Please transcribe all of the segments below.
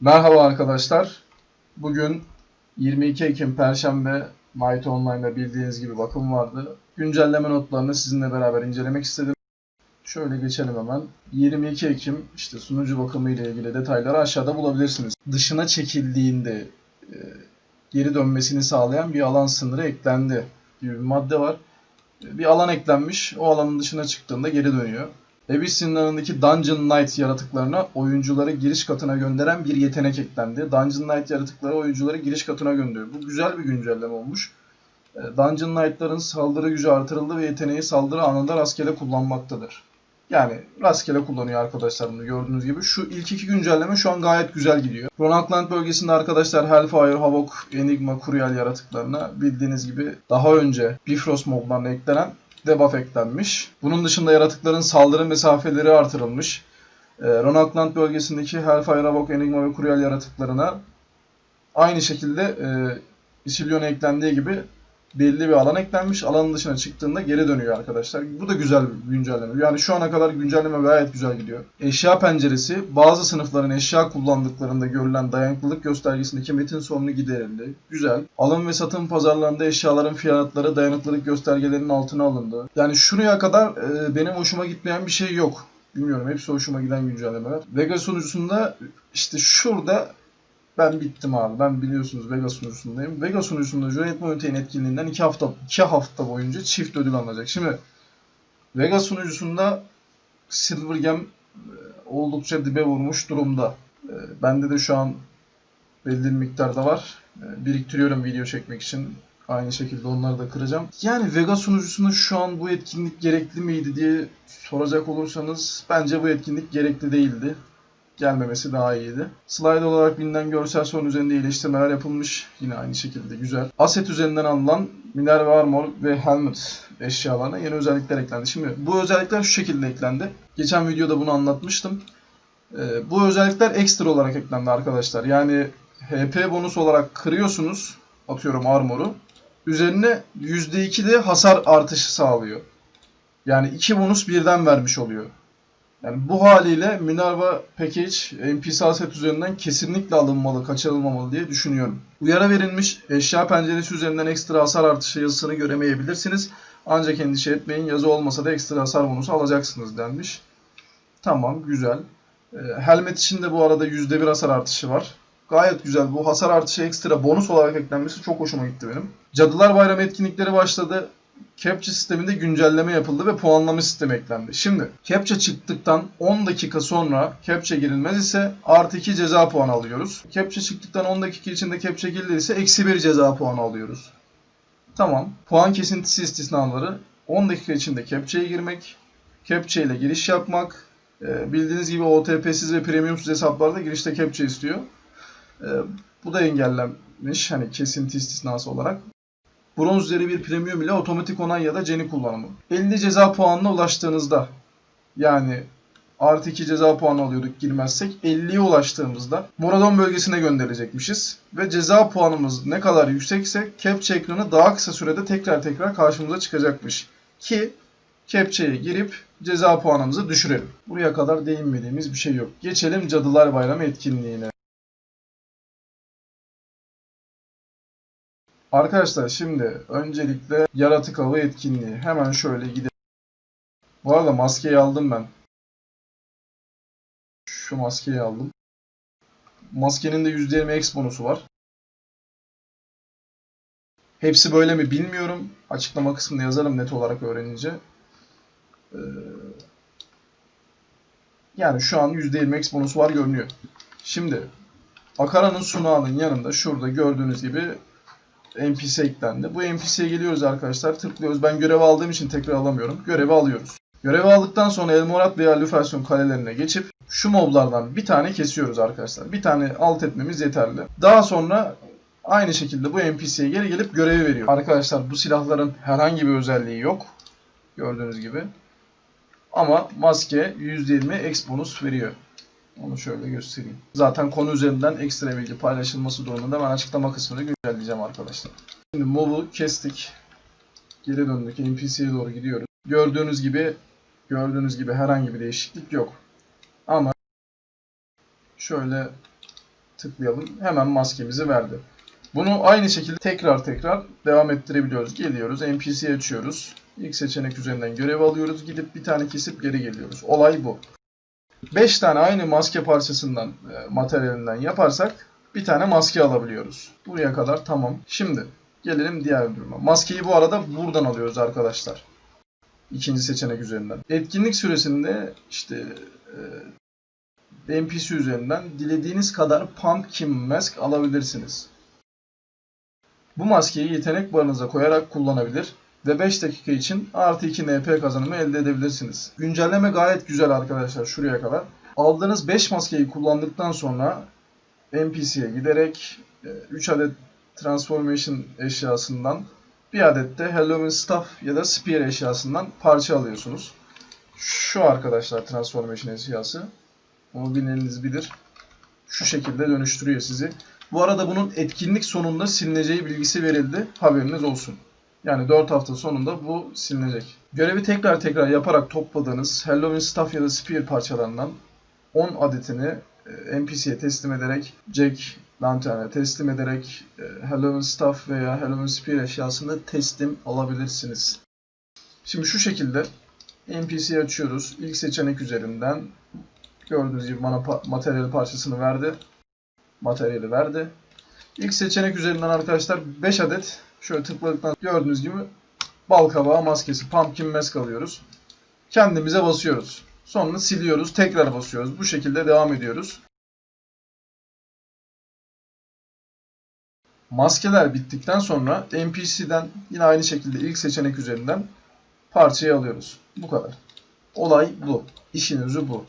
Merhaba arkadaşlar. Bugün 22 Ekim Perşembe Might Online'da bildiğiniz gibi bakım vardı. Güncelleme notlarını sizinle beraber incelemek istedim. Şöyle geçelim hemen. 22 Ekim işte sunucu bakımı ile ilgili detayları aşağıda bulabilirsiniz. Dışına çekildiğinde e, geri dönmesini sağlayan bir alan sınırı eklendi gibi bir madde var. E, Bir alan eklenmiş. O alanın dışına çıktığında geri dönüyor. Abyss sınırlarındaki Dungeon Knight yaratıklarına oyuncuları giriş katına gönderen bir yetenek eklendi. Dungeon Knight yaratıkları oyuncuları giriş katına gönderiyor. Bu güzel bir güncelleme olmuş. E, Dungeon Knight'ların saldırı gücü artırıldı ve yeteneği saldırı anında rastgele kullanmaktadır. Yani rastgele kullanıyor arkadaşlar bunu gördüğünüz gibi. Şu ilk iki güncelleme şu an gayet güzel gidiyor. Ronalkland bölgesinde arkadaşlar Hellfire, Havok, Enigma, Curiel yaratıklarına bildiğiniz gibi daha önce Bifrost moblarına eklenen debuff eklenmiş. Bunun dışında yaratıkların saldırı mesafeleri artırılmış. Ee, Ronalkland bölgesindeki Hellfire, Havok, Enigma ve Curiel yaratıklarına aynı şekilde e, Isillion'a eklendiği gibi belli bir alan eklenmiş. Alanın dışına çıktığında geri dönüyor arkadaşlar. Bu da güzel bir güncelleme. Yani şu ana kadar güncelleme gayet güzel gidiyor. Eşya penceresi bazı sınıfların eşya kullandıklarında görülen dayanıklılık göstergesindeki metin sorunu giderildi. Güzel. Alım ve satım pazarlarında eşyaların fiyatları dayanıklılık göstergelerinin altına alındı. Yani şuraya kadar e, benim hoşuma gitmeyen bir şey yok. Bilmiyorum hepsi hoşuma giden güncellemeler. Vega sunucusunda işte şurada ben bittim abi. Ben biliyorsunuz Vega sunucusundayım. Vega sunucusunda Juliet Mountain etkinliğinden 2 hafta 2 hafta boyunca çift ödül alınacak. Şimdi Vega sunucusunda Silvergem e, oldukça dibe vurmuş durumda. E, Bende de şu an belli bir miktarda var. E, Biriktiriyorum video çekmek için. Aynı şekilde onları da kıracağım. Yani Vega sunucusunda şu an bu etkinlik gerekli miydi diye soracak olursanız bence bu etkinlik gerekli değildi gelmemesi daha iyiydi. Slide olarak bilinen görsel sorun üzerinde iyileştirmeler yapılmış. Yine aynı şekilde güzel. Asset üzerinden alınan Minerva Armor ve Helmet eşyalarına yeni özellikler eklendi. Şimdi bu özellikler şu şekilde eklendi. Geçen videoda bunu anlatmıştım. Ee, bu özellikler ekstra olarak eklendi arkadaşlar. Yani HP bonus olarak kırıyorsunuz. Atıyorum armoru. Üzerine %2 de hasar artışı sağlıyor. Yani iki bonus birden vermiş oluyor. Yani bu haliyle Minerva Package NPC set üzerinden kesinlikle alınmalı, kaçırılmamalı diye düşünüyorum. Uyarı verilmiş eşya penceresi üzerinden ekstra hasar artışı yazısını göremeyebilirsiniz. Ancak endişe etmeyin yazı olmasa da ekstra hasar bonusu alacaksınız denmiş. Tamam güzel. Ee, Helmet için de bu arada %1 hasar artışı var. Gayet güzel. Bu hasar artışı ekstra bonus olarak eklenmesi çok hoşuma gitti benim. Cadılar Bayramı etkinlikleri başladı. Captcha sisteminde güncelleme yapıldı ve puanlama sistemi eklendi. Şimdi Captcha çıktıktan 10 dakika sonra Captcha girilmez ise artı 2 ceza puanı alıyoruz. Captcha çıktıktan 10 dakika içinde Captcha girilirse eksi 1 ceza puanı alıyoruz. Tamam. Puan kesintisi istisnaları 10 dakika içinde Captcha'ya girmek, Captcha ile giriş yapmak, e, bildiğiniz gibi OTP'siz ve premiumsuz hesaplarda girişte Captcha istiyor. E, bu da engellenmiş hani kesinti istisnası olarak. Bronz üzeri bir premium ile otomatik onay ya da ceni kullanımı. 50 ceza puanına ulaştığınızda yani artı 2 ceza puanı alıyorduk girmezsek 50'ye ulaştığımızda Moradon bölgesine gönderecekmişiz. Ve ceza puanımız ne kadar yüksekse Captcha ekranı daha kısa sürede tekrar tekrar karşımıza çıkacakmış. Ki Captcha'ya girip ceza puanımızı düşürelim. Buraya kadar değinmediğimiz bir şey yok. Geçelim Cadılar Bayramı etkinliğine. Arkadaşlar şimdi öncelikle yaratık avı etkinliği. Hemen şöyle gidelim. Bu arada maskeyi aldım ben. Şu maskeyi aldım. Maskenin de %20 X bonusu var. Hepsi böyle mi bilmiyorum. Açıklama kısmında yazarım net olarak öğrenince. Ee, yani şu an %20 X var görünüyor. Şimdi Akara'nın sunağının yanında şurada gördüğünüz gibi NPC eklendi. Bu NPC'ye geliyoruz arkadaşlar. Tıklıyoruz. Ben görev aldığım için tekrar alamıyorum. Görevi alıyoruz. Görevi aldıktan sonra Elmorat veya Lüferson kalelerine geçip şu moblardan bir tane kesiyoruz arkadaşlar. Bir tane alt etmemiz yeterli. Daha sonra aynı şekilde bu NPC'ye geri gelip görevi veriyor. Arkadaşlar bu silahların herhangi bir özelliği yok. Gördüğünüz gibi. Ama maske %20 X bonus veriyor. Onu şöyle göstereyim. Zaten konu üzerinden ekstra bilgi paylaşılması durumunda ben açıklama kısmını güncelleyeceğim arkadaşlar. Şimdi mob'u kestik. Geri döndük. NPC'ye doğru gidiyoruz. Gördüğünüz gibi gördüğünüz gibi herhangi bir değişiklik yok. Ama şöyle tıklayalım. Hemen maskemizi verdi. Bunu aynı şekilde tekrar tekrar devam ettirebiliyoruz. Geliyoruz, NPC açıyoruz. İlk seçenek üzerinden görev alıyoruz. Gidip bir tane kesip geri geliyoruz. Olay bu. 5 tane aynı maske parçasından, e, materyalinden yaparsak bir tane maske alabiliyoruz. Buraya kadar tamam. Şimdi gelelim diğer duruma. Maskeyi bu arada buradan alıyoruz arkadaşlar. İkinci seçenek üzerinden. Etkinlik süresinde işte e, NPC üzerinden dilediğiniz kadar Pumpkin Mask alabilirsiniz. Bu maskeyi yetenek barınıza koyarak kullanabilir ve 5 dakika için artı 2 NP kazanımı elde edebilirsiniz. Güncelleme gayet güzel arkadaşlar şuraya kadar. Aldığınız 5 maskeyi kullandıktan sonra NPC'ye giderek 3 adet Transformation eşyasından bir adet de Halloween Staff ya da Spear eşyasından parça alıyorsunuz. Şu arkadaşlar Transformation eşyası. Onu bileniniz bilir. Şu şekilde dönüştürüyor sizi. Bu arada bunun etkinlik sonunda silineceği bilgisi verildi. Haberiniz olsun. Yani 4 hafta sonunda bu silinecek. Görevi tekrar tekrar yaparak topladığınız Halloween Staff ya da Spear parçalarından 10 adetini e, NPC'ye teslim ederek Jack Lantern'e teslim ederek e, Halloween Staff veya Halloween Spear eşyasını teslim alabilirsiniz. Şimdi şu şekilde NPC'yi açıyoruz. İlk seçenek üzerinden gördüğünüz gibi bana materyal parçasını verdi. Materyali verdi. İlk seçenek üzerinden arkadaşlar 5 adet şöyle tıkladıktan gördüğünüz gibi bal kabağı maskesi pumpkin mask alıyoruz. Kendimize basıyoruz. Sonra siliyoruz, tekrar basıyoruz. Bu şekilde devam ediyoruz. Maskeler bittikten sonra NPC'den yine aynı şekilde ilk seçenek üzerinden parçayı alıyoruz. Bu kadar. Olay bu. İşin özü bu.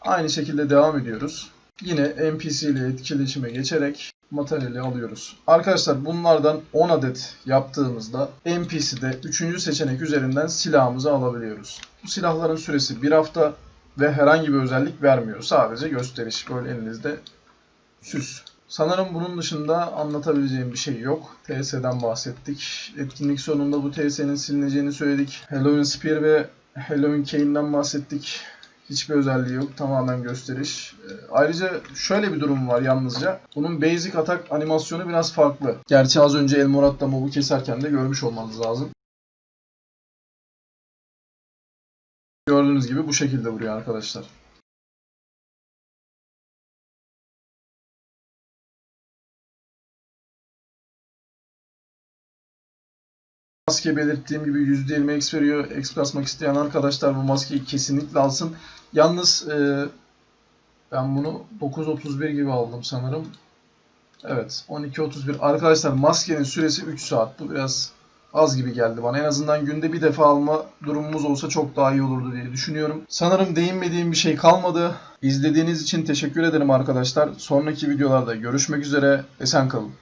Aynı şekilde devam ediyoruz. Yine NPC ile etkileşime geçerek materyali alıyoruz. Arkadaşlar bunlardan 10 adet yaptığımızda NPC'de 3. seçenek üzerinden silahımızı alabiliyoruz. Bu silahların süresi 1 hafta ve herhangi bir özellik vermiyor. Sadece gösteriş. Böyle elinizde süs. Sanırım bunun dışında anlatabileceğim bir şey yok. TS'den bahsettik. Etkinlik sonunda bu TS'nin silineceğini söyledik. Halloween Spear ve Halloween Cane'den bahsettik. Hiçbir özelliği yok. Tamamen gösteriş. Ee, Ayrıca şöyle bir durum var yalnızca. Bunun basic atak animasyonu biraz farklı. Gerçi az önce El Morat'ta mob'u keserken de görmüş olmanız lazım. Gördüğünüz gibi bu şekilde vuruyor arkadaşlar. Maske belirttiğim gibi %20 X veriyor. X basmak isteyen arkadaşlar bu maskeyi kesinlikle alsın. Yalnız e, ben bunu 9.31 gibi aldım sanırım. Evet 12.31. Arkadaşlar maskenin süresi 3 saat. Bu biraz az gibi geldi bana. En azından günde bir defa alma durumumuz olsa çok daha iyi olurdu diye düşünüyorum. Sanırım değinmediğim bir şey kalmadı. İzlediğiniz için teşekkür ederim arkadaşlar. Sonraki videolarda görüşmek üzere. Esen kalın.